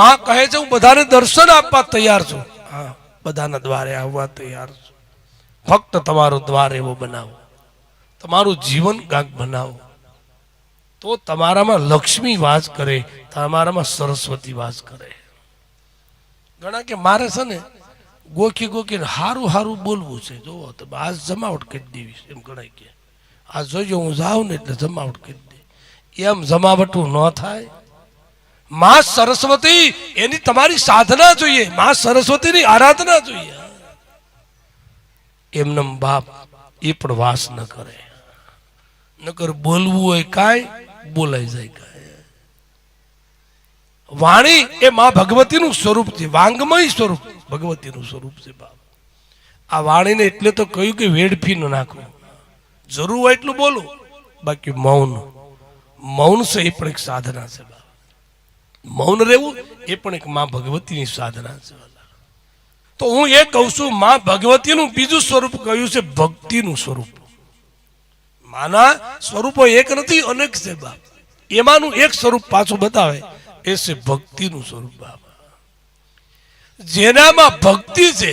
માં કહે છે, હું બધાને દર્શન આપવા તૈયાર છું. હા, બધાના દ્વારે આવવા તૈયાર છું. ફક્ત તમારો દ્વાર એવો બનાવો. તમારું જીવન કાંક બનાવો. તો તમારામાં લક્ષ્મી વાસ કરે, તમારામાં સરસ્વતી વાસ કરે. ઘણા કે મારે છે ને, ગોખી ગોખીને હારું હારું બોલવું છે. જોવો તો આ જમાવટ કરી દેવી એમ ગણાય કે. આ જોજો, હું જાઉં ને એટલે જમાવટ કરી દે. એમ જમાવટું ન થાય. માં સરસ્વતી, એની તમારી સાધના જોઈએ. માં સરસ્વતીની આરાધના જોઈએ. એમનેમ બાપ એ પણ વાસ ન કરે. નકર બોલવું હોય કાંઈ, બોલાઈ જાય કાંઈ. વાણી એ માં ભગવતીનું સ્વરૂપ છે. વાંગમય સ્વરૂપ, ભગવતીનું સ્વરૂપ છે બાપ. આ વાણીને એટલે તો કહ્યું કે વેડફી ન નાખો. જરૂર હોય એટલું બોલો. બાકી મૌન. મૌન છે એ પણ એક સાધના છે બાપ. મૌન રહેવું એ પણ એક માં ભગવતીની સાધના છે. તો હું એ કહું છું, માં ભગવતીનું બીજું સ્વરૂપ કહ્યું છે? ભક્તિનું સ્વરૂપ. માના સ્વરૂપો એક નથી, અનેક છે બાપ. એમાંનું એક સ્વરૂપ પાછું બતાવે, એ છે ભક્તિનું સ્વરૂપ બાપ. જેનામાં ભક્તિ છે,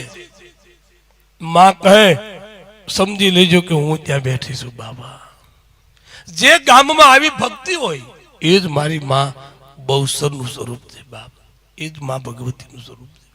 માં કહે, સમજી લેજો કે હું ત્યાં બેઠી છું બાબા જે ગામમાં આવી ભક્તિ હોય, એ જ મારી માં બહુસરનું સ્વરૂપ છે બાપ. એ જ મા ભગવતીનું સ્વરૂપ